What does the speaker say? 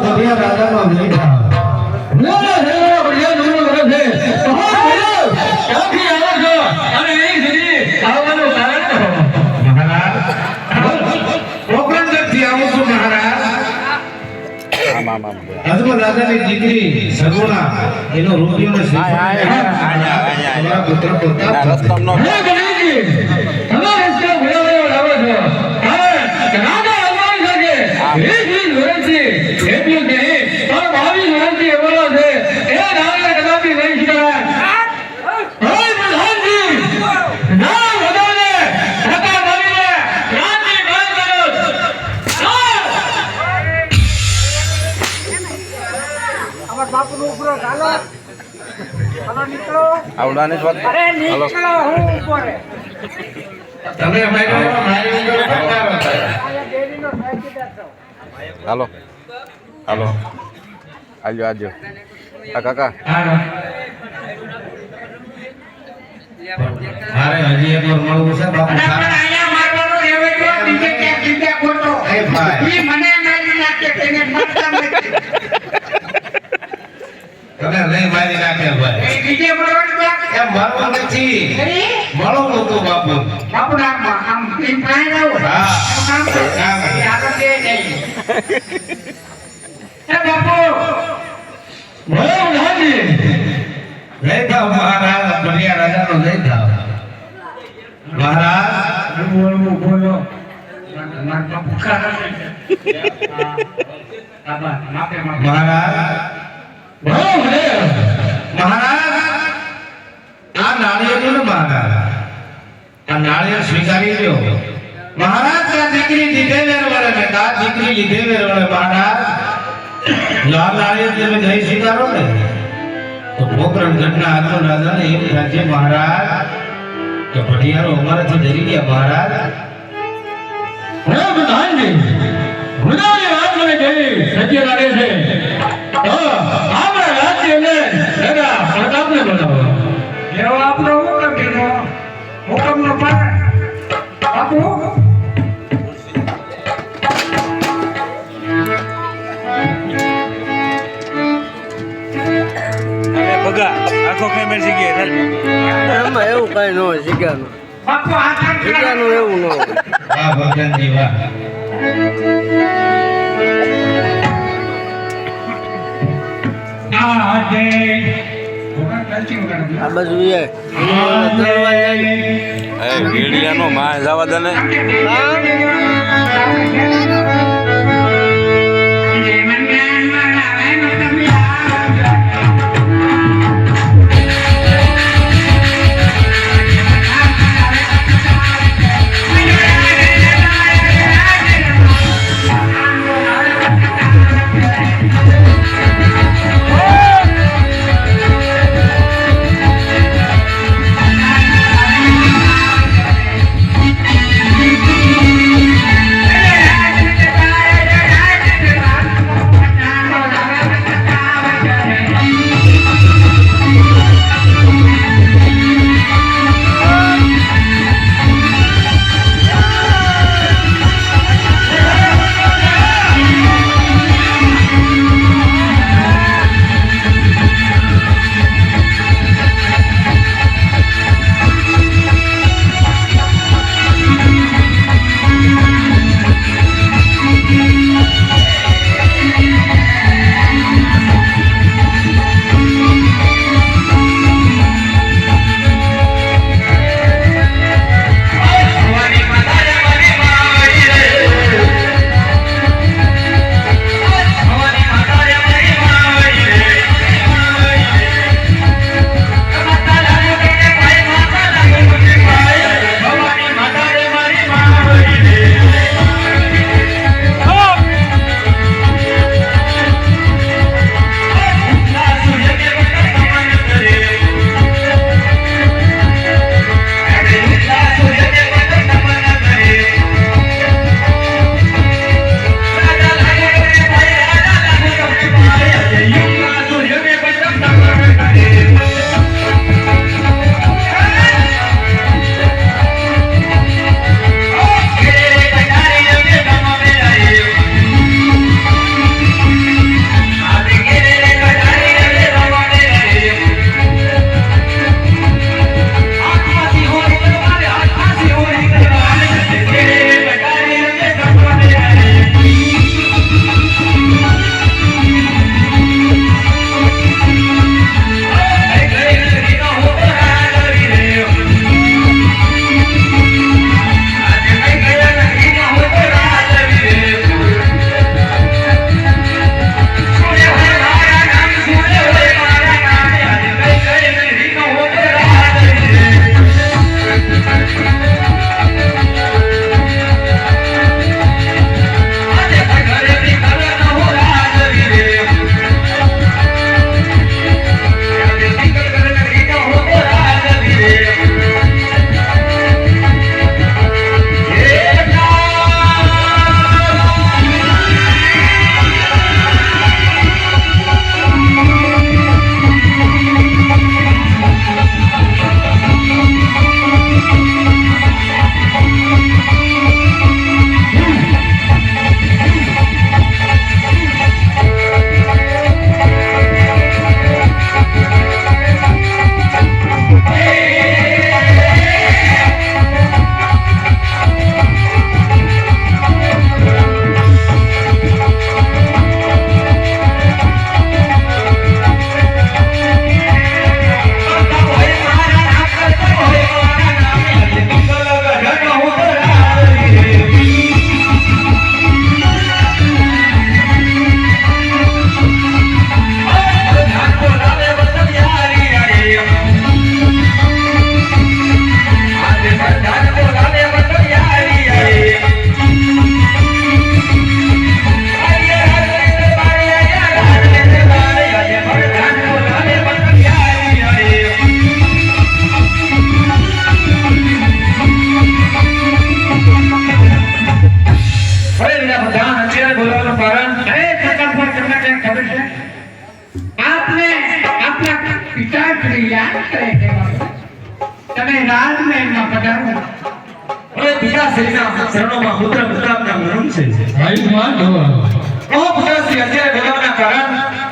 છું? મહારાજ અજમલ રાજાની દીકરી સગુણા એનો તમારા પુત્ર પ્રતાપ ડેરીનો સાહેબદાર છો. હાલો. હાલો. આજો આજો. આ કાકા. મારે હજી એક વાર મળવું છે બાપુ તમે લઈ મારી નાખે ભાઈ. બીજે મરવાનું એમ મારવું નથી. મળો નતું બાપુ. બાપુ નામ આમ પીન પાણી લાવો હા. કામ. કામ. એ આગળ દે નહીં એ બાપુ. બોલો પ્રધાનજી જય થાવ મહારાજ. બલિયા રાજાનો લઈ થાવ. મહારાજ. બોલવું બોલો મારા માપે માપે મહારાજ. ભલે. મહારાજ. આ નાળિયેરનું ને મહારાજ આ નાળિયેર સ્વીકારી લ્યો. મહારાજ, આ દીકરી લીધે વેરવાળે ને કા દીકરી લીધે વેરવાળે મહારાજ આ નાળિયેર તમે નહીં સ્વીકારો ને. તો પોકરણ ઘટના આગળ રાજાને એમ થાય મહારાજ કે ભટિયારો અમારાથી ડરી ગયા, મહારાજ. હે પ્રધાનજી ગુનાની વાત મને કહી સત્ય લાગે છે. આખો કેમેર શીખીએ એમાં એવું કઈ ન હોય શીખ્યાનું શીખ્યાનું એવું ન હોય વાહ ભગવાનજી વાહ આ બાજુ એ. એ ગીડિયાનો માં જવા દે તમે રાજમહેલમાં પધારો. એ પિતાશ્રીના શરણોમાં ભગવાન ઓ કારણ